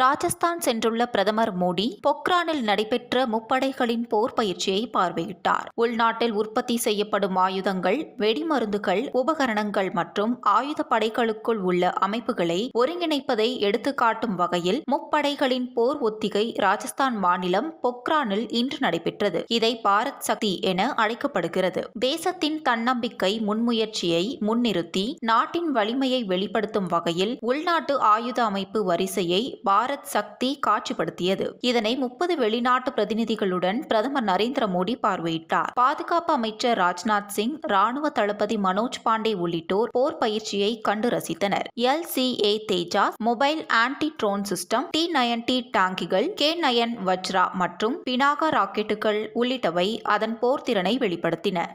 ராஜஸ்தான் சென்றுள்ள பிரதமர் மோடி பொக்ரானில் நடைபெற்ற முப்படைகளின் போர் பயிற்சியை பார்வையிட்டார். உள்நாட்டில் உற்பத்தி செய்யப்படும் ஆயுதங்கள் வெடிமருந்துகள் உபகரணங்கள் மற்றும் ஆயுத படைகளுக்குள் உள்ள அமைப்புகளை ஒருங்கிணைப்பதை எடுத்துக்காட்டும் வகையில் முப்படைகளின் போர் ஒத்திகை ராஜஸ்தான் மாநிலம் பொக்ரானில் இன்று நடைபெற்றது. இதை பாரத் சக்தி என அழைக்கப்படுகிறது. தேசத்தின் தன்னம்பிக்கை முன்முயற்சியை முன்னிறுத்தி நாட்டின் வலிமையை வெளிப்படுத்தும் வகையில் உள்நாட்டு ஆயுத அமைப்பு வரிசையை பாரத் சக்தி காட்சிப்படுத்தியது. இதனை முப்பது வெளிநாட்டு பிரதிநிதிகளுடன் பிரதமர் நரேந்திர மோடி பார்வையிட்டார். பாதுகாப்பு அமைச்சர் ராஜ்நாத் சிங் ராணுவ தளபதி மனோஜ் பாண்டே உள்ளிட்டோர் போர் பயிற்சியை கண்டு ரசித்தனர். L C A Tejas mobile anti drone system T ninety டாங்கிகள் K nine Vajra மற்றும் பினாகா ராக்கெட்டுகள் உள்ளிட்டவை அதன் போர்த்திறனை வெளிப்படுத்தின.